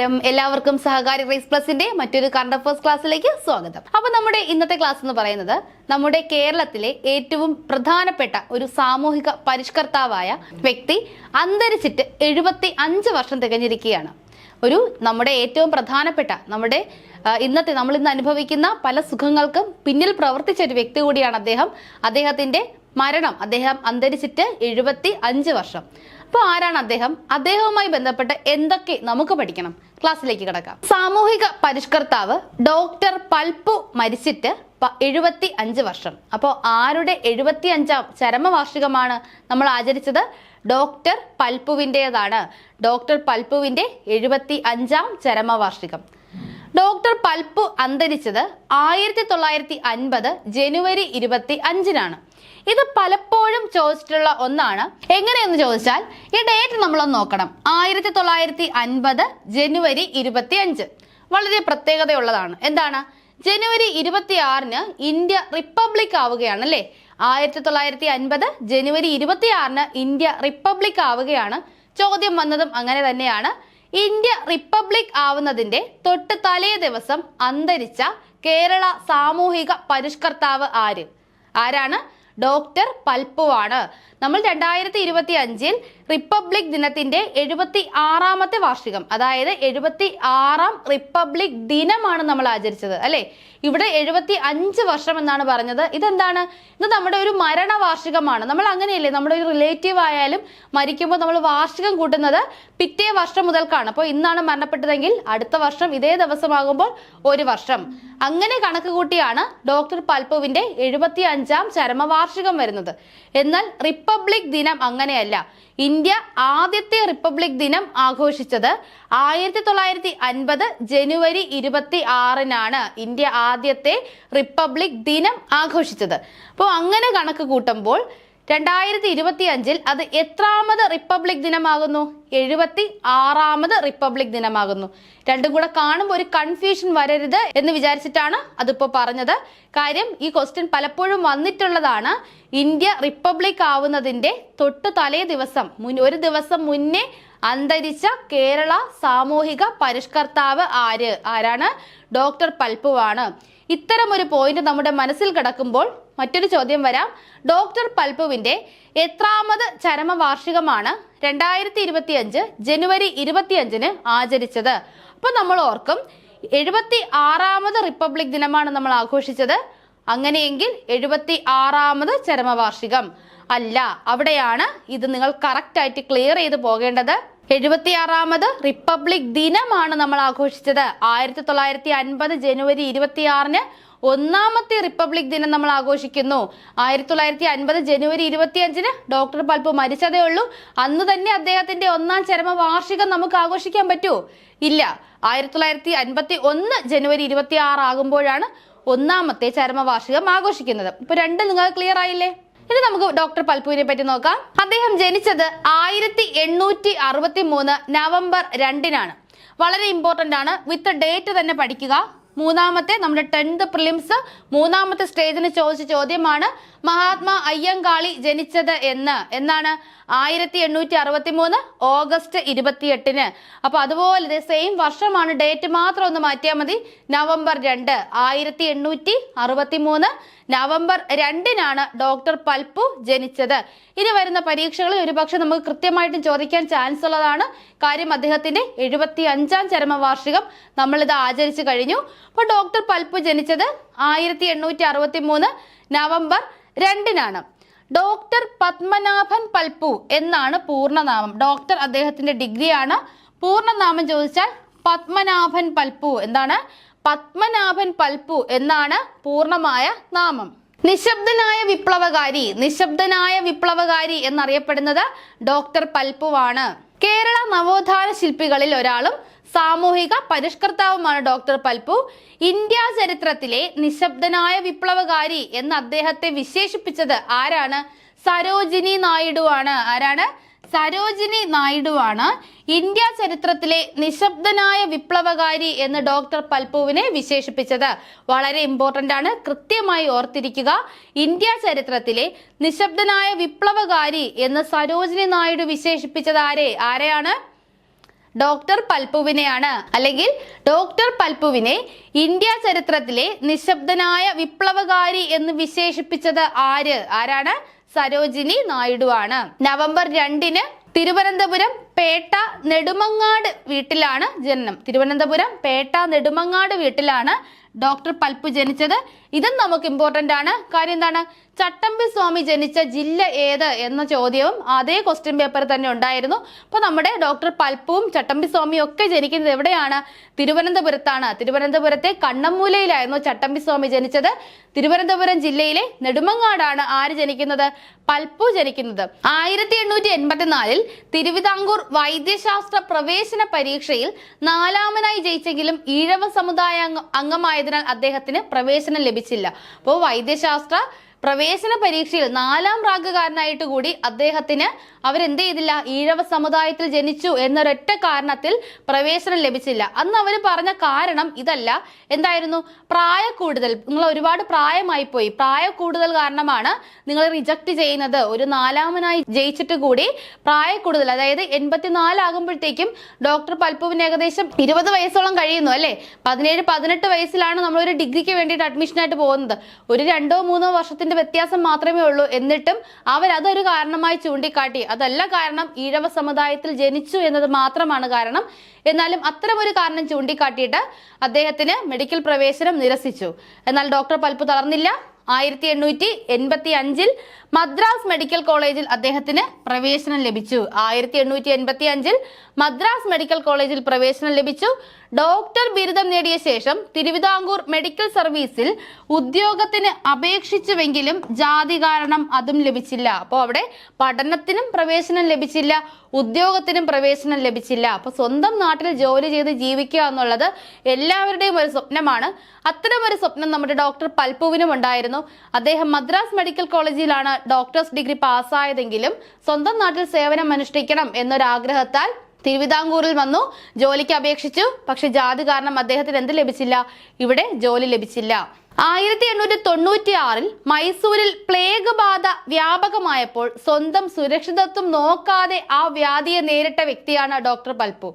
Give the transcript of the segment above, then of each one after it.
നമസ്കാരം. എല്ലാവർക്കും സഹകാരി റേസ് പ്ലസിന്റെ മറ്റൊരു കറണ്ട് അഫേഴ്സ് ക്ലാസ്സിലേക്ക് സ്വാഗതം. അപ്പൊ നമ്മുടെ ഇന്നത്തെ ക്ലാസ് എന്ന് പറയുന്നത് നമ്മുടെ കേരളത്തിലെ ഏറ്റവും പ്രധാനപ്പെട്ട ഒരു സാമൂഹിക പരിഷ്കർത്താവായ വ്യക്തി അന്തരിച്ചിട്ട് എഴുപത്തി അഞ്ച് വർഷം തികഞ്ഞിരിക്കുകയാണ്. ഒരു നമ്മുടെ ഏറ്റവും പ്രധാനപ്പെട്ട നമ്മുടെ ഇന്നത്തെ നമ്മൾ ഇന്ന് അനുഭവിക്കുന്ന പല സുഖങ്ങൾക്കും പിന്നിൽ പ്രവർത്തിച്ച ഒരു വ്യക്തി കൂടിയാണ് അദ്ദേഹം. അദ്ദേഹത്തിന്റെ മരണം അദ്ദേഹം അന്തരിച്ചിട്ട് എഴുപത്തി അഞ്ച് വർഷം. അപ്പോൾ ആരാണ് അദ്ദേഹം? അദ്ദേഹവുമായി ബന്ധപ്പെട്ട് എന്തൊക്കെ നമുക്ക് പഠിക്കണം? ക്ലാസ്സിലേക്ക് കിടക്കാം. സാമൂഹിക പരിഷ്കർത്താവ് ഡോക്ടർ പൽപ്പു മരിച്ചിട്ട് എഴുപത്തി അഞ്ച് വർഷം. അപ്പോൾ ആരുടെ എഴുപത്തി അഞ്ചാം ചരമവാർഷികമാണ് നമ്മൾ ആചരിച്ചത്? ഡോക്ടർ പൽപ്പുവിന്റെതാണ്. ഡോക്ടർ പൽപ്പുവിന്റെ എഴുപത്തി അഞ്ചാം ചരമവാർഷികം. ഡോക്ടർ പൽപ്പു അന്തരിച്ചത് ആയിരത്തി തൊള്ളായിരത്തി അൻപത് ജനുവരി ഇരുപത്തി അഞ്ചിനാണ് ഇത് പലപ്പോഴും ചോദിച്ചിട്ടുള്ള ഒന്നാണ്. എങ്ങനെയെന്ന് ചോദിച്ചാൽ ഈ ഡേറ്റ് നമ്മളൊന്ന് നോക്കണം. ആയിരത്തി തൊള്ളായിരത്തി അൻപത് ജനുവരി ഇരുപത്തി അഞ്ച് വളരെ പ്രത്യേകതയുള്ളതാണ്. എന്താണ്? ജനുവരി ഇരുപത്തി ആറിന് ഇന്ത്യ റിപ്പബ്ലിക് ആവുകയാണ് അല്ലേ ആയിരത്തി തൊള്ളായിരത്തി അൻപത് ജനുവരി ഇരുപത്തി ആറിന് ഇന്ത്യ റിപ്പബ്ലിക് ആവുകയാണ്. ചോദ്യം വന്നതും അങ്ങനെ തന്നെയാണ്. ഇന്ത്യ റിപ്പബ്ലിക് ആവുന്നതിന്റെ തൊട്ട് തലേ ദിവസം അന്തരിച്ച കേരള സാമൂഹിക പരിഷ്കർത്താവ് ആര്? ആരാണ്? ഡോക്ടർ പൽപ്പുവാണ്. നമ്മൾ രണ്ടായിരത്തി ഇരുപത്തി അഞ്ചിൽ റിപ്പബ്ലിക് ദിനത്തിന്റെ എഴുപത്തി ആറാമത്തെ വാർഷികം. അതായത് എഴുപത്തി ആറാം റിപ്പബ്ലിക് ദിനമാണ് നമ്മൾ ആചരിച്ചത് അല്ലെ? ഇവിടെ എഴുപത്തി അഞ്ച് വർഷം എന്നാണ് പറഞ്ഞത്. ഇതെന്താണ്? ഇത് നമ്മുടെ ഒരു മരണ വാർഷികമാണ് നമ്മൾ അങ്ങനെയല്ലേ? നമ്മുടെ ഒരു റിലേറ്റീവ് ആയാലും മരിക്കുമ്പോൾ നമ്മൾ വാർഷികം കൂട്ടുന്നത് പിറ്റേ വർഷം മുതൽക്കാണ്. അപ്പോൾ ഇന്നാണ് മരണപ്പെട്ടതെങ്കിൽ അടുത്ത വർഷം ഇതേ ദിവസമാകുമ്പോൾ ഒരു വർഷം. അങ്ങനെ കണക്ക് കൂട്ടിയാണ് ഡോക്ടർ പൽപ്പുവിന്റെ എഴുപത്തി അഞ്ചാം ചരമവാർഷികം വരുന്നത്. എന്നാൽ റിപ്പബ്ലിക് ദിനം അങ്ങനെയല്ല. ഇന്ത്യ ആദ്യത്തെ റിപ്പബ്ലിക് ദിനം ആഘോഷിച്ചത് ആയിരത്തി തൊള്ളായിരത്തി അൻപത് ജനുവരി ഇരുപത്തി ആറിനാണ് ഇന്ത്യ ആദ്യത്തെ റിപ്പബ്ലിക് ദിനം ആഘോഷിച്ചത്. അപ്പോൾ അങ്ങനെ കണക്ക് കൂട്ടുമ്പോൾ രണ്ടായിരത്തി ഇരുപത്തി അഞ്ചിൽ അത് എത്രാമത് റിപ്പബ്ലിക് ദിനമാകുന്നു? എഴുപത്തി ആറാമത് റിപ്പബ്ലിക് ദിനമാകുന്നു. രണ്ടും കൂടെ കാണുമ്പോൾ ഒരു കൺഫ്യൂഷൻ വരരുത് എന്ന് വിചാരിച്ചിട്ടാണ് അതിപ്പോ പറഞ്ഞത്. കാര്യം ഈ ക്വസ്റ്റ്യൻ പലപ്പോഴും വന്നിട്ടുള്ളതാണ്. ഇന്ത്യ റിപ്പബ്ലിക് ആവുന്നതിന്റെ തൊട്ട് തലേ ദിവസം മുൻ- ഒരു ദിവസം മുന്നേ അന്തരിച്ച കേരള സാമൂഹിക പരിഷ്കർത്താവ് ആര്? ആരാണ്? ഡോക്ടർ പൽപ്പുവാണ്. ഇത്തരം ഒരു പോയിന്റ് നമ്മുടെ മനസ്സിൽ കിടക്കുമ്പോൾ മറ്റൊരു ചോദ്യം വരാം. ഡോക്ടർ പൽപുവിന്റെ എത്രാമത് ചരമവാർഷികമാണ് രണ്ടായിരത്തി ഇരുപത്തി അഞ്ച് ജനുവരി ഇരുപത്തിയഞ്ചിന് ആചരിച്ചത്. അപ്പൊ നമ്മൾ ഓർക്കും എഴുപത്തി ആറാമത് റിപ്പബ്ലിക് ദിനമാണ് നമ്മൾ ആഘോഷിച്ചത്. അങ്ങനെയെങ്കിൽ എഴുപത്തി ആറാമത് ചരമവാർഷികം. അല്ല അവിടെയാണ് ഇത് നിങ്ങൾ കറക്റ്റായിട്ട് ക്ലിയർ ചെയ്ത് പോകേണ്ടത്. എഴുപത്തിയാറാമത് റിപ്പബ്ലിക് ദിനമാണ് നമ്മൾ ആഘോഷിച്ചത്. ആയിരത്തി തൊള്ളായിരത്തി അൻപത് ജനുവരി ഇരുപത്തിയാറിന് ഒന്നാമത്തെ റിപ്പബ്ലിക് ദിനം നമ്മൾ ആഘോഷിക്കുന്നു. ആയിരത്തി തൊള്ളായിരത്തി അൻപത് ജനുവരി ഇരുപത്തി അഞ്ചിന് ഡോക്ടർ പൽപ്പ് മരിച്ചതേ ഉള്ളൂ. അന്ന് തന്നെ അദ്ദേഹത്തിന്റെ ഒന്നാം ചരമ വാർഷികം നമുക്ക് ആഘോഷിക്കാൻ പറ്റുമോ ഇല്ല. ആയിരത്തി തൊള്ളായിരത്തി അൻപത്തി ഒന്ന് ജനുവരി ഇരുപത്തി ആറ് ആകുമ്പോഴാണ് ഒന്നാമത്തെ ചരമവാർഷികം ആഘോഷിക്കുന്നത്. ഇപ്പൊ രണ്ട് നിങ്ങൾക്ക് ക്ലിയർ ആയില്ലേ? ഇനി നമുക്ക് ഡോക്ടർ പൽപൂരിനെ പറ്റി നോക്കാം. അദ്ദേഹം ജനിച്ചത് ആയിരത്തി എണ്ണൂറ്റി അറുപത്തി മൂന്ന് നവംബർ രണ്ടിനാണ്. വളരെ ഇമ്പോർട്ടന്റ് ആണ്. വിത്ത് ഡേറ്റ് തന്നെ പഠിക്കുക. മൂന്നാമത്തെ നമ്മുടെ ടെൻത്ത് പ്രിലിംസ് മൂന്നാമത്തെ സ്റ്റേജിന് ചോദിച്ച ചോദ്യമാണ് മഹാത്മാ അയ്യങ്കാളി ജനിച്ചത് എന്ന്. എന്നാണ് ആയിരത്തി എണ്ണൂറ്റി അറുപത്തി മൂന്ന് ഓഗസ്റ്റ് ഇരുപത്തിയെട്ടിന്. അപ്പൊ അതുപോലെ സെയിം വർഷമാണ് ഡേറ്റ് മാത്രം ഒന്ന് മാറ്റിയാൽ മതി നവംബർ രണ്ട്. ആയിരത്തി എണ്ണൂറ്റി അറുപത്തി മൂന്ന് നവംബർ രണ്ടിനാണ് ഡോക്ടർ പൽപ്പു ജനിച്ചത്. ഇനി വരുന്ന പരീക്ഷകളിൽ ഒരുപക്ഷെ നമുക്ക് കൃത്യമായിട്ടും ചോദിക്കാൻ ചാൻസ് ഉള്ളതാണ്. കാര്യം അദ്ദേഹത്തിന്റെ എഴുപത്തി അഞ്ചാം ചരമവാർഷികം നമ്മളിത് ആചരിച്ചു കഴിഞ്ഞു. അപ്പോൾ ഡോക്ടർ പൽപ്പു ജനിച്ചത് ആയിരത്തി എണ്ണൂറ്റി അറുപത്തി മൂന്ന് നവംബർ രണ്ടിനാണ്. ഡോക്ടർ പത്മനാഭൻ പൽപ്പു എന്നാണ് പൂർണനാമം. ഡോക്ടർ അദ്ദേഹത്തിന്റെ ഡിഗ്രിയാണ്. പൂർണനാമം ചോദിച്ചാൽ പത്മനാഭൻ പൽപ്പു എന്താണ്? പത്മനാഭൻ പൽപ്പു എന്നാണ് പൂർണമായ നാമം. നിശബ്ദനായ വിപ്ലവകാരി നിശബ്ദനായ വിപ്ലവകാരി എന്നറിയപ്പെടുന്നത് ഡോക്ടർ പൽപ്പുവാണ്. കേരള നവോത്ഥാന ശില്പികളിൽ ഒരാളും സാമൂഹിക പരിഷ്കർത്താവുമാണ് ഡോക്ടർ പൽപു. ഇന്ത്യ ചരിത്രത്തിലെ നിശബ്ദനായ വിപ്ലവകാരി എന്ന് അദ്ദേഹത്തെ വിശേഷിപ്പിച്ചത് ആരാണ്? സരോജിനി നായിഡു ആണ്. ആരാണ്? സരോജിനി നായിഡു ആണ് ഇന്ത്യ ചരിത്രത്തിലെ നിശബ്ദനായ വിപ്ലവകാരി എന്ന് ഡോക്ടർ പൽപുവിനെ വിശേഷിപ്പിച്ചത്. വളരെ ഇമ്പോർട്ടന്റ് ആണ്. കൃത്യമായി ഓർത്തിരിക്കുക ഇന്ത്യ ചരിത്രത്തിലെ നിശബ്ദനായ വിപ്ലവകാരി എന്ന് സരോജിനി നായിഡു വിശേഷിപ്പിച്ചത് ആരെ? ആരെയാണ്? ഡോക്ടർ പൽപ്പുവിനെയാണ് അല്ലെങ്കിൽ ഡോക്ടർ പൽപ്പുവിനെ ഇന്ത്യ ചരിത്രത്തിലെ നിശബ്ദനായ വിപ്ലവകാരി എന്ന് വിശേഷിപ്പിച്ചത് ആര്? ആരാണ്? സരോജിനി നായിഡു ആണ് നവംബർ രണ്ടിന് തിരുവനന്തപുരം പേട്ട നെടുമങ്ങാട് വീട്ടിലാണ് ജനനം. തിരുവനന്തപുരം പേട്ട നെടുമങ്ങാട് വീട്ടിലാണ് ഡോക്ടർ പൽപ്പു ജനിച്ചത്. ഇതും നമുക്ക് ഇമ്പോർട്ടന്റ് ആണ്. കാര്യം എന്താണ്? ചട്ടമ്പി സ്വാമി ജനിച്ച ജില്ല ഏത് എന്ന ചോദ്യവും അതേ ക്വസ്റ്റ്യൻ പേപ്പർ തന്നെ ഉണ്ടായിരുന്നു. അപ്പോൾ നമ്മുടെ ഡോക്ടർ പൽപ്പും ചട്ടമ്പി സ്വാമിയും ഒക്കെ ജനിക്കുന്നത് എവിടെയാണ്? തിരുവനന്തപുരത്താണ്. തിരുവനന്തപുരത്തെ കണ്ണമ്മൂലയിലായിരുന്നു ചട്ടമ്പി സ്വാമി ജനിച്ചത്. തിരുവനന്തപുരം ജില്ലയിലെ നെടുമങ്ങാടാണ് ആര് ജനിക്കുന്നത്? പൽപ്പു ജനിക്കുന്നത്. ആയിരത്തി എണ്ണൂറ്റി എൺപത്തിനാലിൽ തിരുവിതാംകൂർ വൈദ്യശാസ്ത്ര പ്രവേശന പരീക്ഷയിൽ നാലാമനായി ജയിച്ചെങ്കിലും ഈഴവ സമുദായ അംഗ- അംഗമായതിനാൽ അദ്ദേഹത്തിന് പ്രവേശനം ലഭിച്ചില്ല. അപ്പോൾ വൈദ്യശാസ്ത്ര പ്രവേശന പരീക്ഷയിൽ നാലാം റാങ്കുകാരനായിട്ട് കൂടി അദ്ദേഹത്തിന് അവരെന്ത് ചെയ്തില്ല? ഈഴവ സമുദായത്തിൽ ജനിച്ചു എന്നൊരൊറ്റ കാരണത്തിൽ പ്രവേശനം ലഭിച്ചില്ല. അന്ന് അവർ പറഞ്ഞ കാരണം ഇതല്ല. എന്തായിരുന്നു? പ്രായ കൂടുതൽ നിങ്ങൾ ഒരുപാട് പ്രായമായി പോയി പ്രായ കൂടുതൽ കാരണമാണ് നിങ്ങൾ റിജക്ട് ചെയ്യുന്നത്. ഒരു നാലാമനായി ജയിച്ചിട്ട് കൂടി പ്രായ കൂടുതൽ അതായത് എൺപത്തിനാലാകുമ്പോഴത്തേക്കും ഡോക്ടർ പൽപ്പുവിന് ഏകദേശം ഇരുപത് വയസ്സോളം കഴിയുന്നു അല്ലേ? പതിനേഴ് പതിനെട്ട് വയസ്സിലാണ് നമ്മൾ ഒരു ഡിഗ്രിക്ക് വേണ്ടിയിട്ട് അഡ്മിഷനായിട്ട് പോകുന്നത്. ഒരു രണ്ടോ മൂന്നോ വർഷത്തിന്റെ വ്യത്യാസം മാത്രമേ ഉള്ളൂ. എന്നിട്ടും അവരതൊരു കാരണമായി ചൂണ്ടിക്കാട്ടി. അതല്ല കാരണം ഈഴവ സമുദായത്തിൽ ജനിച്ചു എന്നത് മാത്രമാണ് കാരണം. എന്നാലും അത്തരമൊരു കാരണം ചൂണ്ടിക്കാട്ടിയിട്ട് അദ്ദേഹത്തിന് മെഡിക്കൽ പ്രവേശനം നിരസിച്ചു. എന്നാൽ ഡോക്ടർ പൽപ്പ് തളർന്നില്ല. ആയിരത്തി എണ്ണൂറ്റി എൺപത്തി അഞ്ചിൽ മദ്രാസ് മെഡിക്കൽ കോളേജിൽ അദ്ദേഹത്തിന് പ്രവേശനം ലഭിച്ചു. ആയിരത്തി എണ്ണൂറ്റി എൺപത്തി അഞ്ചിൽ മദ്രാസ് മെഡിക്കൽ കോളേജിൽ പ്രവേശനം ലഭിച്ചു. ഡോക്ടർ ബിരുദം നേടിയ ശേഷം തിരുവിതാംകൂർ മെഡിക്കൽ സർവീസിൽ ഉദ്യോഗത്തിന് അപേക്ഷിച്ചുവെങ്കിലും ജാതി കാരണം അതും ലഭിച്ചില്ല. അപ്പോൾ അവിടെ പഠനത്തിനും പ്രവേശനം ലഭിച്ചില്ല ഉദ്യോഗത്തിനും പ്രവേശനം ലഭിച്ചില്ല. അപ്പോൾ സ്വന്തം നാട്ടിൽ ജോലി ചെയ്ത് ജീവിക്കുക എന്നുള്ളത് എല്ലാവരുടെയും ഒരു സ്വപ്നമാണ്. അത്തരം ഒരു സ്വപ്നം നമ്മുടെ ഡോക്ടർ പൽപ്പുവിനും ഉണ്ടായിരുന്നു. അദ്ദേഹം മദ്രാസ് മെഡിക്കൽ കോളേജിലാണ് ഡോക്ടേഴ്സ് ഡിഗ്രി പാസ്സായതെങ്കിലും സ്വന്തം നാട്ടിൽ സേവനം അനുഷ്ഠിക്കണം എന്നൊരാഗ്രഹത്താൽ തിരുവിതാംകൂറിൽ വന്നു ജോലിക്ക് അപേക്ഷിച്ചു. പക്ഷെ ജാതി കാരണം അദ്ദേഹത്തിന് എന്ത് ലഭിച്ചില്ല? ഇവിടെ ജോലി ലഭിച്ചില്ല. ആയിരത്തി എണ്ണൂറ്റി തൊണ്ണൂറ്റി ആറിൽ മൈസൂരിൽ പ്ലേഗ് ബാധ വ്യാപകമായപ്പോൾ സ്വന്തം സുരക്ഷിതത്വം നോക്കാതെ ആ വ്യാധിയെ നേരിട്ട വ്യക്തിയാണ് ഡോക്ടർ പൽപ്പു.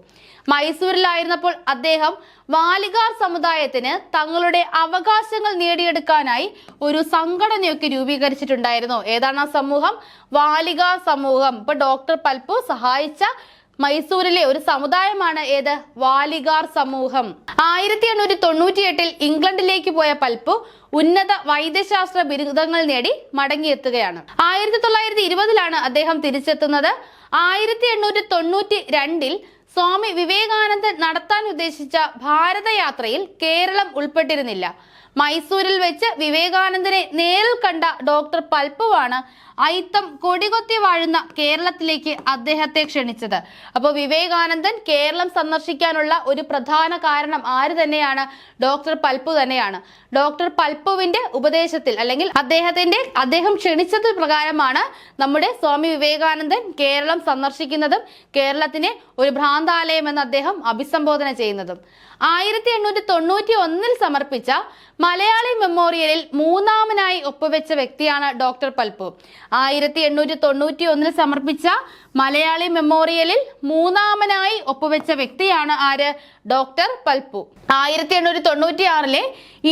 മൈസൂരിലായിരുന്നപ്പോൾ അദ്ദേഹം വാലികാർ സമുദായത്തിന് തങ്ങളുടെ അവകാശങ്ങൾ നേടിയെടുക്കാനായി ഒരു സംഘടനയൊക്കെ രൂപീകരിച്ചിട്ടുണ്ടായിരുന്നു. ഏതാണ് ആ സമൂഹം? വാലികാർ സമൂഹം. ഇപ്പൊ ഡോക്ടർ പൽപ്പു സഹായിച്ച മൈസൂരിലെ ഒരു സമുദായമാണ് ഏത്? വാലികാർ സമൂഹം. ആയിരത്തി എണ്ണൂറ്റി തൊണ്ണൂറ്റി എട്ടിൽ ഇംഗ്ലണ്ടിലേക്ക് പോയ പൽപ്പു ഉന്നത വൈദ്യശാസ്ത്ര ബിരുദങ്ങൾ നേടി മടങ്ങിയെത്തുകയാണ്. ആയിരത്തി തൊള്ളായിരത്തി ഇരുപതിലാണ് അദ്ദേഹം തിരിച്ചെത്തുന്നത്. ആയിരത്തി എണ്ണൂറ്റി തൊണ്ണൂറ്റി രണ്ടിൽ സ്വാമി വിവേകാനന്ദൻ നടത്താൻ ഉദ്ദേശിച്ച ഭാരതയാത്രയിൽ കേരളം ഉൾപ്പെട്ടിരുന്നില്ല. മൈസൂരിൽ വെച്ച് വിവേകാനന്ദനെ നേരിൽ കണ്ട ഡോക്ടർ പൽപ്പുവാണ് അയിത്തം കൊടികൊത്തി വാഴുന്ന കേരളത്തിലേക്ക് അദ്ദേഹത്തെ ക്ഷണിച്ചത്. അപ്പോൾ വിവേകാനന്ദൻ കേരളം സന്ദർശിക്കാനുള്ള ഒരു പ്രധാന കാരണം ആര് തന്നെയാണ്? ഡോക്ടർ പൽപ്പു തന്നെയാണ്. ഡോക്ടർ പൽപ്പുവിന്റെ ഉപദേശത്തിൽ അല്ലെങ്കിൽ അദ്ദേഹത്തിന്റെ അദ്ദേഹം ക്ഷണിച്ചത് പ്രകാരമാണ് നമ്മുടെ സ്വാമി വിവേകാനന്ദൻ കേരളം സന്ദർശിക്കുന്നതും കേരളത്തിനെ ഒരു ഭ്രാന്താലയം എന്ന് അദ്ദേഹം അഭിസംബോധന ചെയ്യുന്നതും. ആയിരത്തി എണ്ണൂറ്റി തൊണ്ണൂറ്റി ഒന്നിൽ സമർപ്പിച്ച മലയാളി മെമ്മോറിയലിൽ മൂന്നാമനായി ഒപ്പുവെച്ച വ്യക്തിയാണ് ഡോക്ടർ പൽപ്പു. ആയിരത്തി എണ്ണൂറ്റി തൊണ്ണൂറ്റി ഒന്നിൽ സമർപ്പിച്ച മലയാളി മെമ്മോറിയലിൽ മൂന്നാമനായി ഒപ്പുവെച്ച വ്യക്തിയാണ് ആര്? ഡോക്ടർ പൽപ്പു. ആയിരത്തി എണ്ണൂറ്റി തൊണ്ണൂറ്റി ആറിലെ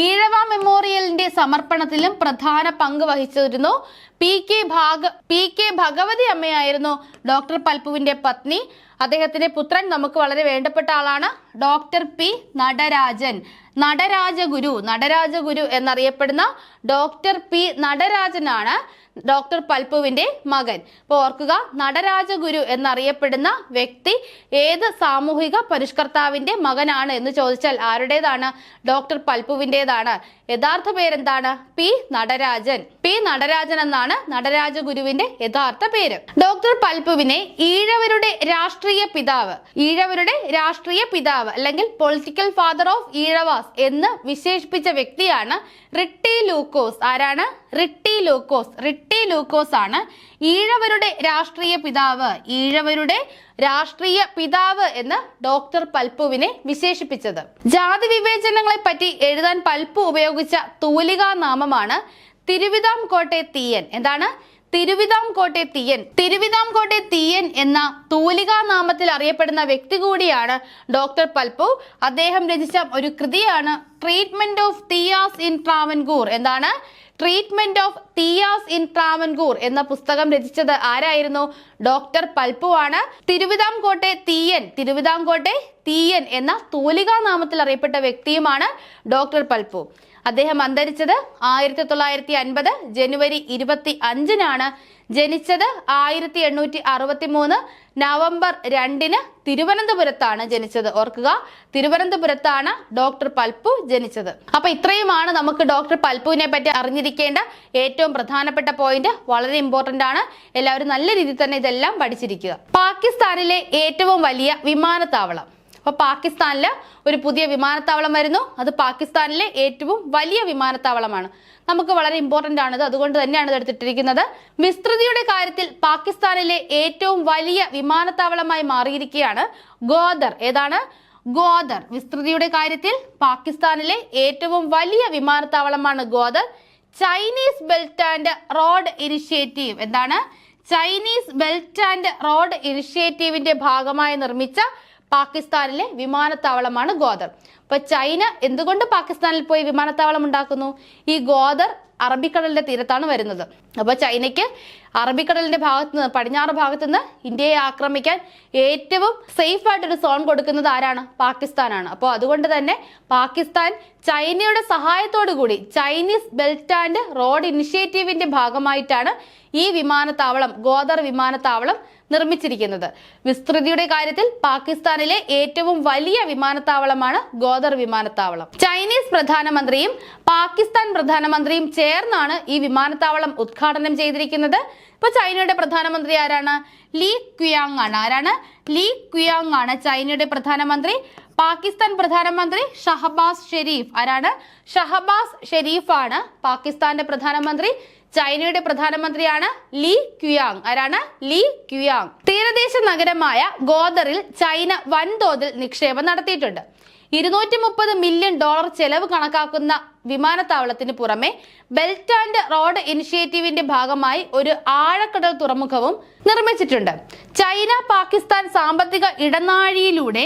ഈഴവ മെമ്മോറിയലിന്റെ സമർപ്പണത്തിലും പ്രധാന പങ്ക് വഹിച്ചിരുന്നു പി കെ ഭാഗ പി കെ ഭഗവതി അമ്മയായിരുന്നു ഡോക്ടർ പൽപ്പുവിന്റെ പത്നി. അദ്ദേഹത്തിന്റെ പുത്രൻ നമുക്ക് വളരെ വേണ്ടപ്പെട്ട ആളാണ് ഡോക്ടർ പി നടരാജൻ. നടരാജഗുരു നടരാജഗുരു എന്നറിയപ്പെടുന്ന ഡോക്ടർ പി നടരാജനാണ് ഡോക്ടർ പൽപ്പുവിന്റെ മകൻ. ഇപ്പൊ ഓർക്കുക നടരാജഗുരു എന്നറിയപ്പെടുന്ന വ്യക്തി ഏത് സാമൂഹിക പരിഷ്കർത്താവിന്റെ മകനാണ് എന്ന് ചോദിച്ചാൽ ആരുടേതാണ്? ഡോക്ടർ പൽപ്പുവിന്റെതാണ് യഥാർത്ഥ പേരെന്താണ്? പി. നടരാജൻ. പി. നടരാജൻ എന്നാണ് നടരാജഗുരുവിന്റെ യഥാർത്ഥ പേര്. ഡോക്ടർ പൽപ്പുവിനെ ഈഴവരുടെ രാഷ്ട്രീയ പിതാവ് ഈഴവരുടെ രാഷ്ട്രീയ പിതാവ് അല്ലെങ്കിൽ പൊളിറ്റിക്കൽ ഫാദർ ഓഫ് ഈഴവാസ് എന്ന് വിശേഷിപ്പിച്ച വ്യക്തിയാണ് റിട്ടി ലൂക്കോസ്. ആരാണ്? റിട്ടി ലൂക്കോസ്. റിട്ടി ലൂക്കോസ് ആണ് ഈഴവരുടെ രാഷ്ട്രീയ പിതാവ്. ഈഴവരുടെ രാഷ്ട്രീയ പിതാവ് എന്ന് ഡോക്ടർ പൽപ്പുവിനെ വിശേഷിപ്പിച്ചത്. ജാതി വിവേചനങ്ങളെ പറ്റി എഴുതാൻ പൽപ്പു ഉപയോഗിച്ച തൂലികാ നാമമാണ് തിരുവിതാംകോട്ടെ തീയൻ. എന്താണ്? തിരുവിതാംകോട്ടെ തീയൻ. തിരുവിതാംകോട്ടെ തീയൻ എന്ന തൂലികാ നാമത്തിൽ അറിയപ്പെടുന്ന വ്യക്തി കൂടിയാണ് ഡോക്ടർ പൽപ്പു. അദ്ദേഹം രചിച്ച ഒരു കൃതിയാണ് treatment of Thiyas in Travancore എന്താണ്? Treatment of Thiyas in Travancore എന്ന പുസ്തകം രചിച്ചത് ആരായിരുന്നു? ഡോക്ടർ ആണ് തിരുവിതാംകോട്ടെ തീയൻ തിരുവിതാംകോട്ടെ തീയൻ എന്ന തൂലികാ നാമത്തിൽ അറിയപ്പെട്ട വ്യക്തിയുമാണ് ഡോക്ടർ പൽപ്പു. അദ്ദേഹം അന്തരിച്ചത് ആയിരത്തി തൊള്ളായിരത്തി അൻപത് ജനുവരി ഇരുപത്തി അഞ്ചിനാണ് ജനിച്ചത് ആയിരത്തി എണ്ണൂറ്റി അറുപത്തി മൂന്ന് നവംബർ രണ്ടിന് തിരുവനന്തപുരത്താണ് ജനിച്ചത്. ഓർക്കുക തിരുവനന്തപുരത്താണ് ഡോക്ടർ പൽപ്പു ജനിച്ചത്. അപ്പൊ ഇത്രയുമാണ് നമുക്ക് ഡോക്ടർ പൽപ്പുവിനെ പറ്റി അറിഞ്ഞിരിക്കേണ്ട ഏറ്റവും പ്രധാനപ്പെട്ട പോയിന്റ്. വളരെ ഇമ്പോർട്ടന്റ് ആണ്. എല്ലാവരും നല്ല രീതിയിൽ തന്നെ ഇതെല്ലാം പഠിച്ചിരിക്കുക. പാകിസ്ഥാനിലെ ഏറ്റവും വലിയ വിമാനത്താവളം. അപ്പൊ പാകിസ്ഥാനിൽ ഒരു പുതിയ വിമാനത്താവളം വരുന്നു. അത് പാകിസ്ഥാനിലെ ഏറ്റവും വലിയ വിമാനത്താവളമാണ്. നമുക്ക് വളരെ ഇമ്പോർട്ടന്റ് ആണിത്. അതുകൊണ്ട് തന്നെയാണ് ഇത് എടുത്തിട്ടിരിക്കുന്നത്. വിസ്തൃതിയുടെ കാര്യത്തിൽ പാകിസ്ഥാനിലെ ഏറ്റവും വലിയ വിമാനത്താവളമായി മാറിയിരിക്കുകയാണ് ഗോദർ. ഏതാണ്? ഗോദർ. വിസ്തൃതിയുടെ കാര്യത്തിൽ പാകിസ്ഥാനിലെ ഏറ്റവും വലിയ വിമാനത്താവളമാണ് Gwadar. Chinese belt and road initiative. എന്താണ്? ചൈനീസ് ബെൽറ്റ് ആൻഡ് റോഡ് ഇനിഷ്യേറ്റീവിന്റെ ഭാഗമായി നിർമ്മിച്ച പാകിസ്ഥാനിലെ വിമാനത്താവളമാണ് ഗോദർ ഇപ്പൊ ചൈന എന്തുകൊണ്ട് പാകിസ്ഥാനിൽ പോയി വിമാനത്താവളം ഉണ്ടാക്കുന്നു? ഈ ഗോദർ അറബിക്കടലിന്റെ തീരത്താണ് വരുന്നത്. അപ്പൊ ചൈനയ്ക്ക് അറബിക്കടലിന്റെ ഭാഗത്ത് നിന്ന് പടിഞ്ഞാറ് ഭാഗത്ത് നിന്ന് ഇന്ത്യയെ ആക്രമിക്കാൻ ഏറ്റവും സേഫ് ആയിട്ടൊരു സോൺ കൊടുക്കുന്നത് ആരാണ്? പാകിസ്ഥാനാണ്. അപ്പോൾ അതുകൊണ്ട് തന്നെ പാകിസ്ഥാൻ ചൈനയുടെ സഹായത്തോടു കൂടി ചൈനീസ് ബെൽറ്റ് ആൻഡ് റോഡ് ഇനിഷ്യേറ്റീവിന്റെ ഭാഗമായിട്ടാണ് ഈ വിമാനത്താവളം ഗോദർ വിമാനത്താവളം നിർമ്മിച്ചിരിക്കുന്നത്. വിസ്തൃതിയുടെ കാര്യത്തിൽ പാകിസ്ഥാനിലെ ഏറ്റവും വലിയ വിമാനത്താവളമാണ് ഗോദർ വിമാനത്താവളം. ചൈനീസ് പ്രധാനമന്ത്രിയും പാകിസ്ഥാൻ പ്രധാനമന്ത്രിയും ചേർന്നാണ് ഈ വിമാനത്താവളം ഉദ്ഘാടനം ചെയ്തിരിക്കുന്നത്. ഇപ്പൊ ചൈനയുടെ പ്രധാനമന്ത്രി ആരാണ്? ലീ ക്വിയാങ് ആണ് ആരാണ്? ലീ ക്വിയാങ് ആണ് ചൈനയുടെ പ്രധാനമന്ത്രി. പാകിസ്ഥാൻ പ്രധാനമന്ത്രി ഷഹബാസ് ഷെരീഫ് ആരാണ്? ഷഹബാസ് ഷെരീഫ് ആണ് പാകിസ്ഥാന്റെ പ്രധാനമന്ത്രി. ചൈനയുടെ പ്രധാനമന്ത്രിയാണ് ലീ ക്യുയാങ് ആരാണ്? ലീ ക്യുയാങ് തീരദേശ നഗരമായ ഗോദറിൽ ചൈന വൻതോതിൽ നിക്ഷേപം നടത്തിയിട്ടുണ്ട്. ഇരുന്നൂറ്റി മുപ്പത് മില്യൺ ഡോളർ ചെലവ് കണക്കാക്കുന്ന വിമാനത്താവളത്തിന് പുറമെ ബെൽറ്റ് ആൻഡ് റോഡ് ഇനിഷ്യേറ്റീവിന്റെ ഭാഗമായി ഒരു ആഴക്കടൽ തുറമുഖവും നിർമ്മിച്ചിട്ടുണ്ട്. ചൈന പാകിസ്ഥാൻ സാമ്പത്തിക ഇടനാഴിയിലൂടെ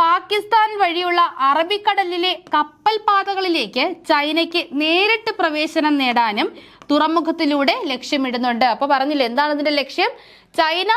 പാകിസ്ഥാൻ വഴിയുള്ള അറബിക്കടലിലെ കപ്പൽ പാതകളിലേക്ക് ചൈനയ്ക്ക് നേരിട്ട് പ്രവേശനം നേടാനും തുറമുഖത്തിലൂടെ ലക്ഷ്യമിടുന്നുണ്ട്. അപ്പൊ പറഞ്ഞില്ലേ എന്താണ് ഇതിന്റെ ലക്ഷ്യം? ചൈന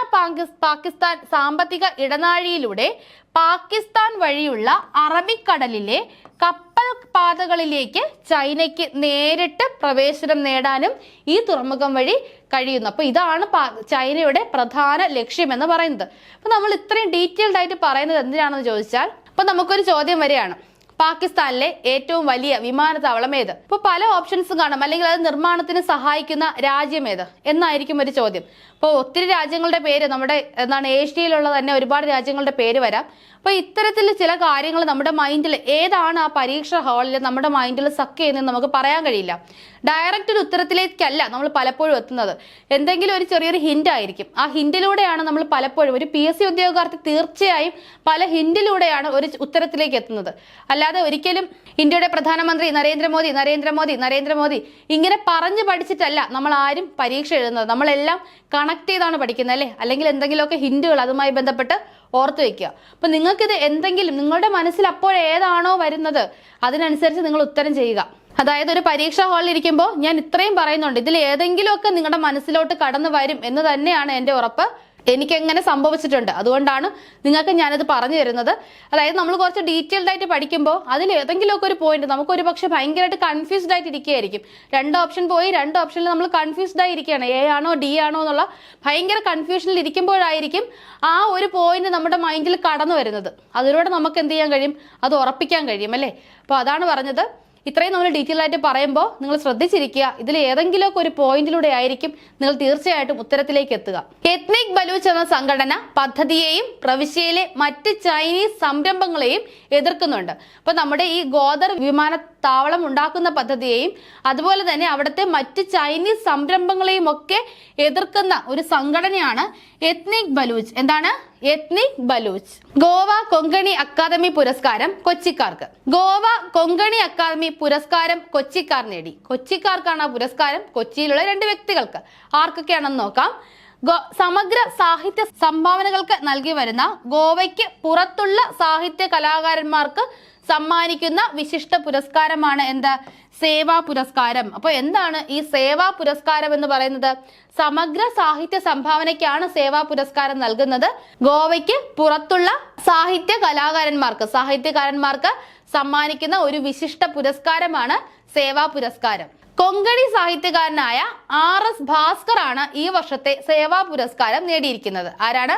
പാകിസ്ഥാൻ സാമ്പത്തിക ഇടനാഴിയിലൂടെ പാകിസ്ഥാൻ വഴിയുള്ള അറബിക്കടലിലെ കപ്പൽ പാതകളിലേക്ക് ചൈനയ്ക്ക് നേരിട്ട് പ്രവേശനം നേടാനും ഈ തുറമുഖം വഴി കഴിയുന്നു. അപ്പോൾ ഇതാണ് ചൈനയുടെ പ്രധാന ലക്ഷ്യമെന്ന് പറയുന്നത്. അപ്പൊ നമ്മൾ ഇത്രയും ഡീറ്റെയിൽഡ് ആയിട്ട് പറയുന്നത് എന്തിനാണെന്ന് ചോദിച്ചാൽ അപ്പൊ നമുക്കൊരു ചോദ്യം വരികയാണ് പാകിസ്ഥാനിലെ ഏറ്റവും വലിയ വിമാനത്താവളം ഏത്? ഇപ്പോൾ പല ഓപ്ഷൻസും കാണും. അല്ലെങ്കിൽ അത് നിർമ്മാണത്തിന് സഹായിക്കുന്ന രാജ്യം ഏത്? എന്നായിരിക്കും ഒരു ചോദ്യം. ഇപ്പൊ ഒത്തിരി രാജ്യങ്ങളുടെ പേര് നമ്മുടെ എന്താണ് ഏഷ്യയിലുള്ള തന്നെ ഒരുപാട് രാജ്യങ്ങളുടെ പേര് വരാം. അപ്പോൾ ഇത്തരത്തിൽ ചില കാര്യങ്ങൾ നമ്മുടെ മൈൻഡിൽ ഏതാണ് ആ പരീക്ഷ ഹാളിൽ നമ്മുടെ മൈൻഡിൽ സക്ക് ചെയ്യുന്നത് നമുക്ക് പറയാൻ കഴിയില്ല. ഡയറക്റ്റ് ഒരു ഉത്തരത്തിലേക്കല്ല നമ്മൾ പലപ്പോഴും എത്തുന്നത്. എന്തെങ്കിലും ഒരു ചെറിയൊരു ഹിന്റ് ആയിരിക്കും. ആ ഹിന്റിലൂടെയാണ് നമ്മൾ പലപ്പോഴും ഒരു പി എസ് സി ഉദ്യോഗാർത്ഥി തീർച്ചയായും പല ഹിന്റിലൂടെയാണ് ഒരു ഉത്തരത്തിലേക്ക് എത്തുന്നത്. അല്ലാതെ ഒരിക്കലും ഇന്ത്യയുടെ പ്രധാനമന്ത്രി നരേന്ദ്രമോദി നരേന്ദ്രമോദി നരേന്ദ്രമോദി ഇങ്ങനെ പറഞ്ഞു പഠിച്ചിട്ടല്ല നമ്മൾ ആരും പരീക്ഷ എഴുതുന്നത്. നമ്മളെല്ലാം കണക്ട് ചെയ്താണ് പഠിക്കുന്നത് അല്ലേ? അല്ലെങ്കിൽ എന്തെങ്കിലുമൊക്കെ ഹിന്റുകൾ അതുമായി ബന്ധപ്പെട്ട് ഓർത്ത് വെക്കുക. അപ്പം നിങ്ങൾക്കിത് എന്തെങ്കിലും നിങ്ങളുടെ മനസ്സിൽ അപ്പോൾ ഏതാണോ വരുന്നത് അതിനനുസരിച്ച് നിങ്ങൾ ഉത്തരം ചെയ്യുക. അതായത് ഒരു പരീക്ഷാ ഹാളിൽ ഇരിക്കുമ്പോൾ ഞാൻ ഇത്രയും പറയുന്നുണ്ട്. ഇതിൽ ഏതെങ്കിലുമൊക്കെ നിങ്ങളുടെ മനസ്സിലോട്ട് കടന്നു വരും എന്ന് തന്നെയാണ് എന്റെ ഉറപ്പ്. എനിക്കെങ്ങനെ സംഭവിച്ചിട്ടുണ്ട്. അതുകൊണ്ടാണ് നിങ്ങൾക്ക് ഞാനത് പറഞ്ഞു തരുന്നത്. അതായത് നമ്മൾ കുറച്ച് ഡീറ്റെയിൽഡ് ആയിട്ട് പഠിക്കുമ്പോൾ അതിൽ ഏതെങ്കിലുമൊക്കെ ഒരു പോയിന്റ് നമുക്ക് ഒരു പക്ഷേ ഭയങ്കരമായിട്ട് കൺഫ്യൂസ്ഡ് ആയിട്ട് ഇരിക്കുകയായിരിക്കും. രണ്ട് ഓപ്ഷൻ പോയി രണ്ട് ഓപ്ഷനിൽ നമ്മൾ കൺഫ്യൂസ്ഡ് ആയിരിക്കുകയാണ് എ ആണോ ഡി ആണോ എന്നുള്ള ഭയങ്കര കൺഫ്യൂഷനിൽ ഇരിക്കുമ്പോഴായിരിക്കും ആ ഒരു പോയിന്റ് നമ്മുടെ മൈൻഡിൽ കടന്നു വരുന്നത്. അതിലൂടെ നമുക്ക് എന്ത് ചെയ്യാൻ കഴിയും? അത് ഉറപ്പിക്കാൻ കഴിയും അല്ലേ? അപ്പോൾ അതാണ് പറഞ്ഞത്. ഇത്രയും നമ്മൾ ഡീറ്റെയിൽ ആയിട്ട് പറയുമ്പോൾ നിങ്ങൾ ശ്രദ്ധിച്ചിരിക്കുക. ഇതിൽ ഏതെങ്കിലുമൊക്കെ ഒരു പോയിന്റിലൂടെ ആയിരിക്കും നിങ്ങൾ തീർച്ചയായിട്ടും ഉത്തരത്തിലേക്ക് എത്തുക. എത്നിക് ബലൂച്ച് എന്ന സംഘടന പദ്ധതിയെയും പ്രവിശ്യയിലെ മറ്റ് ചൈനീസ് സംരംഭങ്ങളെയും എതിർക്കുന്നുണ്ട്. അപ്പൊ നമ്മുടെ ഈ ഗോദർ വിമാനത്താവളം ഉണ്ടാക്കുന്ന പദ്ധതിയെയും അതുപോലെ തന്നെ അവിടുത്തെ മറ്റ് ചൈനീസ് സംരംഭങ്ങളെയും ഒക്കെ എതിർക്കുന്ന ഒരു സംഘടനയാണ് എത്നിക് ബലൂച്ച് എന്താണ്? എത്നിക് ബലൂച്ച്. ഗോവ കൊങ്കണി അക്കാദമി പുരസ്കാരം കൊച്ചിക്കാർക്ക്. ഗോവ കൊങ്കണി അക്കാദമി പുരസ്കാരം കൊച്ചിക്കാർ നേടി. കൊച്ചിക്കാർക്കാണ് ആ പുരസ്കാരം കൊച്ചിയിലുള്ള രണ്ട് വ്യക്തികൾക്ക്. ആർക്കൊക്കെയാണെന്ന് നോക്കാം. സമഗ്ര സാഹിത്യ സംഭാവനകൾക്ക് നൽകി വരുന്ന ഗോവയ്ക്ക് പുറത്തുള്ള സാഹിത്യ കലാകാരന്മാർക്ക് സമ്മാനിക്കുന്ന വിശിഷ്ട പുരസ്കാരമാണ് എന്ത്? സേവാ പുരസ്കാരം. അപ്പോൾ എന്താണ് ഈ സേവാ പുരസ്കാരം എന്ന് പറയുന്നത്? സമഗ്ര സാഹിത്യ സംഭാവനയ്ക്കാണ് സേവാ പുരസ്കാരം നൽകുന്നത്. ഗോവയ്ക്ക് പുറത്തുള്ള സാഹിത്യ കലാകാരന്മാർക്ക് സാഹിത്യകാരന്മാർക്ക് സമ്മാനിക്കുന്ന ഒരു വിശിഷ്ട പുരസ്കാരമാണ് സേവാ പുരസ്കാരം. കൊങ്കണി സാഹിത്യകാരനായ ആർ എസ് ഭാസ്കർ ആണ് ഈ വർഷത്തെ സേവാ പുരസ്കാരം നേടിയിരിക്കുന്നത്. ആരാണ്?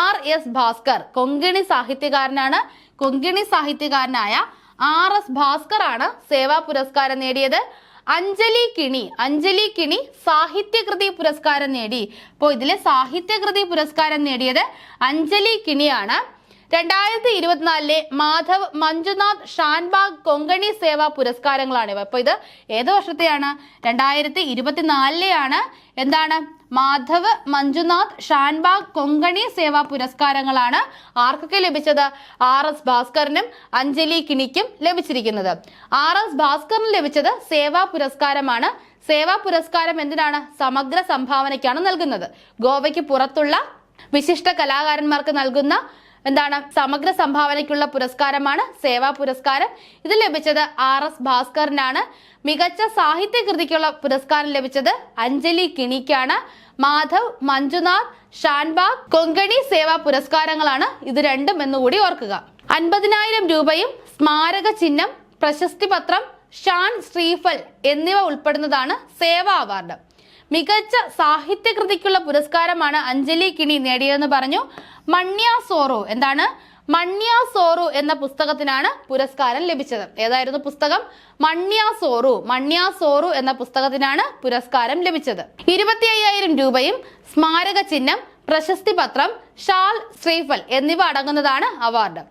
R S Bhaskar. കൊങ്കണി സാഹിത്യകാരനാണ്. കൊങ്കണി സാഹിത്യകാരനായ ആർ എസ് ഭാസ്കർ ആണ് സേവാ പുരസ്കാരം നേടിയത്. അഞ്ജലി കിണി. അഞ്ജലി കിണി സാഹിത്യകൃതി പുരസ്കാരം നേടി. അപ്പോൾ ഇതിലെ സാഹിത്യകൃതി പുരസ്കാരം നേടിയത് അഞ്ജലി കിണിയാണ്. രണ്ടായിരത്തി ഇരുപത്തിനാലിലെ മാധവ് മഞ്ജുനാഥ് ഷാൻബാഗ് കൊങ്കണി സേവാ പുരസ്കാരങ്ങളാണ് അപ്പോൾ ഇത് ഏത് വർഷത്തെയാണ്? രണ്ടായിരത്തി ഇരുപത്തിനാലിലെയാണ് എന്താണ്? മാധവ് മഞ്ജുനാഥ് ഷാൻബാഗ് കൊങ്കണി സേവാ പുരസ്കാരങ്ങളാണ് ആർക്കൊക്കെ ലഭിച്ചത്? ആർ എസ് ഭാസ്കറിനും അഞ്ജലി കിണിക്കും ലഭിച്ചിരിക്കുന്നത്. ആർ എസ് ഭാസ്കറിന് ലഭിച്ചത് സേവാ പുരസ്കാരമാണ്. സേവാ പുരസ്കാരം എന്തിനാണ്? സമഗ്ര സംഭാവനയ്ക്കാണ് നൽകുന്നത്. ഗോവയ്ക്ക് പുറത്തുള്ള വിശിഷ്ട കലാകാരന്മാർക്ക് നൽകുന്ന എന്താണ്? സമഗ്ര സംഭാവനയ്ക്കുള്ള പുരസ്കാരമാണ് സേവാ പുരസ്കാരം. ഇത് ലഭിച്ചത് ആർ എസ് ഭാസ്കറിനാണ്. മികച്ച സാഹിത്യകൃതിക്കുള്ള പുരസ്കാരം ലഭിച്ചത് അഞ്ജലി കിണിക്കാണ്. മാധവ് മഞ്ജുനാഥ് ഷാൻബാഗ് കൊങ്കണി സേവാ പുരസ്കാരങ്ങളാണ് ഇത് രണ്ടും എന്നുകൂടി ഓർക്കുക. അൻപതിനായിരം രൂപയും സ്മാരക ചിഹ്നം പ്രശസ്തി പത്രം ഷാൻ ശ്രീഫൽ എന്നിവ ഉൾപ്പെടുന്നതാണ് സേവാ അവാർഡ്. മികച്ച സാഹിത്യകൃതിക്കുള്ള പുരസ്കാരമാണ് അഞ്ജലി കിണി നേടിയതെന്ന് പറഞ്ഞു. മണ്യ സോറോ എന്താണ്? മണ്യ സോറു എന്ന പുസ്തകത്തിനാണ് പുരസ്കാരം ലഭിച്ചത്. ഏതായിരുന്നു പുസ്തകം? മണ്യ സോറു മണ്യ സോറു എന്ന പുസ്തകത്തിനാണ് പുരസ്കാരം ലഭിച്ചത്. ഇരുപത്തി അയ്യായിരം രൂപയും സ്മാരക ചിഹ്നം പ്രശസ്തി പത്രം ഷാൾ ശ്രീഫൽ എന്നിവ അടങ്ങുന്നതാണ് അവാർഡ്.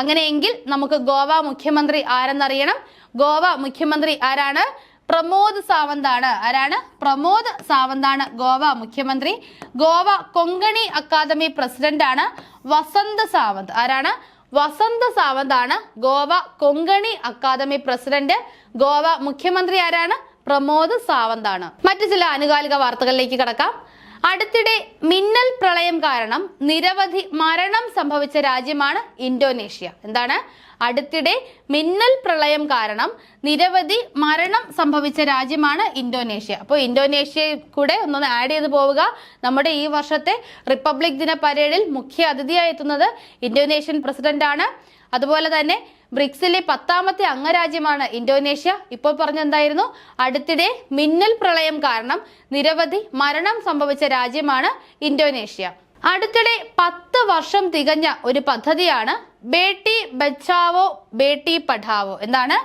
അങ്ങനെയെങ്കിൽ നമുക്ക് ഗോവ മുഖ്യമന്ത്രി ആരെന്നറിയണം? ഗോവ മുഖ്യമന്ത്രി ആരാണ്? പ്രമോദ് സാവന്താണ്. ആരാണ്? പ്രമോദ് സാവന്താണ് ഗോവ മുഖ്യമന്ത്രി. ഗോവ കൊങ്കണി അക്കാദമി പ്രസിഡന്റാണ് വസന്ത് സാവന്ത്. ആരാണ്? വസന്ത് സാവന്താണ് ഗോവ കൊങ്കണി അക്കാദമി പ്രസിഡന്റ്. ഗോവ മുഖ്യമന്ത്രി ആരാണ്? പ്രമോദ് സാവന്താണ്. മറ്റു ചില ആനുകാലിക വാർത്തകളിലേക്ക് കടക്കാം. അടുത്തിടെ മിന്നൽ പ്രളയം കാരണം നിരവധി മരണം സംഭവിച്ച രാജ്യമാണ് ഇന്തോനേഷ്യ. എന്താണ്? അടുത്തിടെ മിന്നൽ പ്രളയം കാരണം നിരവധി മരണം സംഭവിച്ച രാജ്യമാണ് ഇന്തോനേഷ്യ. അപ്പോൾ ഇന്തോനേഷ്യ കൂടെ ഒന്നൊന്ന് ആഡ് ചെയ്ത് പോവുക. നമ്മുടെ ഈ വർഷത്തെ റിപ്പബ്ലിക് ദിന പരേഡിൽ മുഖ്യ അതിഥിയായി എത്തുന്നത് ഇന്തോനേഷ്യൻ പ്രസിഡന്റാണ്. അതുപോലെ തന്നെ ബ്രിക്സിലെ പത്താമത്തെ അംഗരാജ്യമാണ് ഇന്തോനേഷ്യ. ഇപ്പോൾ പറഞ്ഞെന്തായിരുന്നു? അടുത്തിടെ മിന്നൽ പ്രളയം കാരണം നിരവധി മരണം സംഭവിച്ച രാജ്യമാണ് ഇന്തോനേഷ്യ. അടുത്തിടെ പത്ത് വർഷം തികഞ്ഞ ഒരു പദ്ധതിയാണ് ബേട്ടി ബച്ചാവോ ബേട്ടി പഠാവോ. എന്താണ്?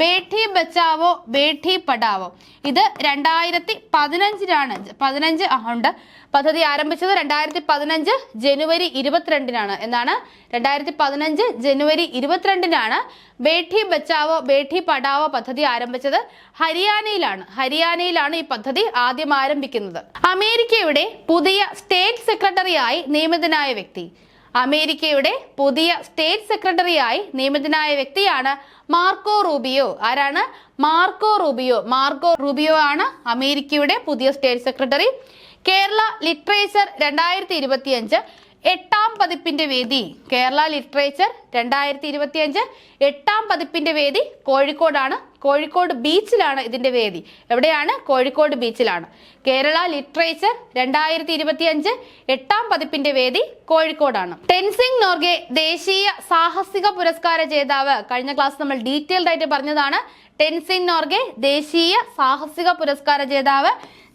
ബേഠി ബച്ചാവോ ബേഠി പഠാവോ ഇത് രണ്ടായിരത്തി പതിനഞ്ചിനാണ് പതിനഞ്ച് ഉണ്ട്. പദ്ധതി ആരംഭിച്ചത് രണ്ടായിരത്തി പതിനഞ്ച് ജനുവരി ഇരുപത്തിരണ്ടിനാണ്. എന്നാണ് രണ്ടായിരത്തി പതിനഞ്ച് ജനുവരി ഇരുപത്തിരണ്ടിനാണ് ബേഠി ബച്ചാവോ ബേഠി പഠാവോ പദ്ധതി ആരംഭിച്ചത്. ഹരിയാനയിലാണ് ഹരിയാനയിലാണ് ഈ പദ്ധതി ആദ്യം ആരംഭിക്കുന്നത്. അമേരിക്കയുടെ പുതിയ സ്റ്റേറ്റ് സെക്രട്ടറിയായി നിയമിതനായ വ്യക്തി. അമേരിക്കയുടെ പുതിയ സ്റ്റേറ്റ് സെക്രട്ടറിയായി നിയമിതനായ വ്യക്തിയാണ് മാർക്കോ റൂബിയോ. ആരാണ്? Marco Rubio. മാർക്കോ റൂബിയോ ആണ് അമേരിക്കയുടെ പുതിയ സ്റ്റേറ്റ് സെക്രട്ടറി. കേരള ലിറ്ററേച്ചർ രണ്ടായിരത്തി ഇരുപത്തിയഞ്ച് എട്ടാം പതിപ്പിന്റെ വേദി കേരള ലിറ്ററേച്ചർ രണ്ടായിരത്തി ഇരുപത്തിയഞ്ച് എട്ടാം പതിപ്പിന്റെ വേദി കോഴിക്കോടാണ്. കോഴിക്കോട് ബീച്ചിലാണ് ഇതിന്റെ വേദി. എവിടെയാണ്? കോഴിക്കോട് ബീച്ചിലാണ്. കേരള ലിറ്ററേച്ചർ രണ്ടായിരത്തി ഇരുപത്തിയഞ്ച് എട്ടാം പതിപ്പിന്റെ വേദി കോഴിക്കോടാണ്. ടെൻസിംഗ് നോർഗെ ദേശീയ സാഹസിക പുരസ്കാര ജേതാവ് കഴിഞ്ഞ ക്ലാസ് നമ്മൾ ഡീറ്റെയിൽഡ് ആയിട്ട് പറഞ്ഞതാണ്. ടെൻസിംഗ് നോർഗെ ദേശീയ സാഹസിക പുരസ്കാര ജേതാവ്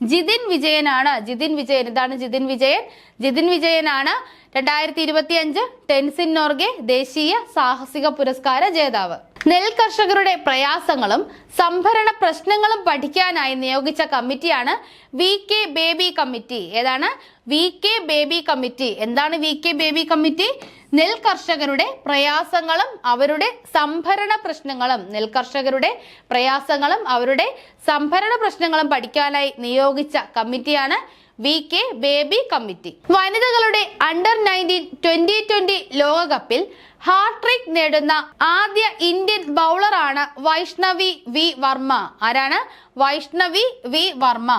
ജിതിൻ വിജയനാണ്. ജിതിൻ വിജയൻ. ഇതാണ് ജിതിൻ വിജയൻ? ജിതിൻ വിജയനാണ് രണ്ടായിരത്തി ഇരുപത്തി അഞ്ച് ടെൻസിൻ നോർഗെ ദേശീയ സാഹസിക പുരസ്കാര ജേതാവ്. നെൽ കർഷകരുടെ പ്രയാസങ്ങളും സംഭരണ പ്രശ്നങ്ങളും പഠിക്കാനായി നിയോഗിച്ച കമ്മിറ്റിയാണ് വി കെ ബേബി കമ്മിറ്റി. ഏതാണ്? V K Baby committee. എന്താണ് വി കെ ബേബി കമ്മിറ്റി? നെൽകർഷകരുടെ പ്രയാസങ്ങളും അവരുടെ സംഭരണ പ്രശ്നങ്ങളും. നെൽകർഷകരുടെ പ്രയാസങ്ങളും അവരുടെ സംഭരണ പ്രശ്നങ്ങളും പഠിക്കാനായി നിയോഗിച്ച കമ്മിറ്റിയാണ് വി കെ ബേബി കമ്മിറ്റി. വനിതകളുടെ അണ്ടർ നയന്റീൻ ട്വന്റി ട്വന്റി ലോകകപ്പിൽ ഹാട്രിക് നേടുന്ന ആദ്യ ഇന്ത്യൻ ബൗളറാണ് വൈഷ്ണവി വി വർമ്മ. ആരാണ്? വൈഷ്ണവി വി വർമ്മ.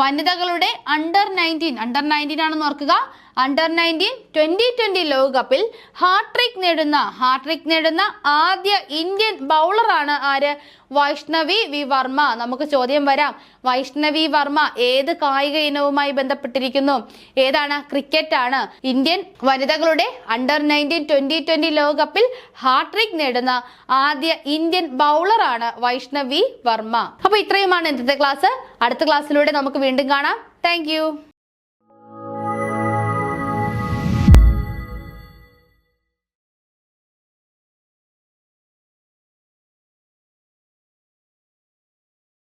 വനിതകളുടെ അണ്ടർ നയന്റീൻ അണ്ടർ നയന്റീൻ ആണെന്ന് ഓർക്കുക. അണ്ടർ നയന്റീൻ ട്വന്റി ട്വന്റി ലോകകപ്പിൽ ഹാട്രിക് നേടുന്ന ഹാട്രിക് നേടുന്ന ആദ്യ ഇന്ത്യൻ ബൗളറാണ് ആര്? വൈഷ്ണവി വി വർമ്മ. നമുക്ക് ചോദ്യം വരാം. വൈഷ്ണവി വർമ്മ ഏത് കായിക ഇനവുമായി ബന്ധപ്പെട്ടിരിക്കുന്നു? ഏതാണ്? ക്രിക്കറ്റ് ആണ്. ഇന്ത്യൻ വനിതകളുടെ അണ്ടർ നയന്റീൻ ട്വന്റി ട്വന്റി ലോകകപ്പിൽ ഹാട്രിക് നേടുന്ന ആദ്യ ഇന്ത്യൻ ബൗളറാണ് വൈഷ്ണവി വർമ്മ. അപ്പൊ ഇത്രയുമാണ് ഇന്നത്തെ ക്ലാസ് അടുത്ത ക്ലാസ്സിലൂടെ നമുക്ക് വീണ്ടും കാണാം. താങ്ക്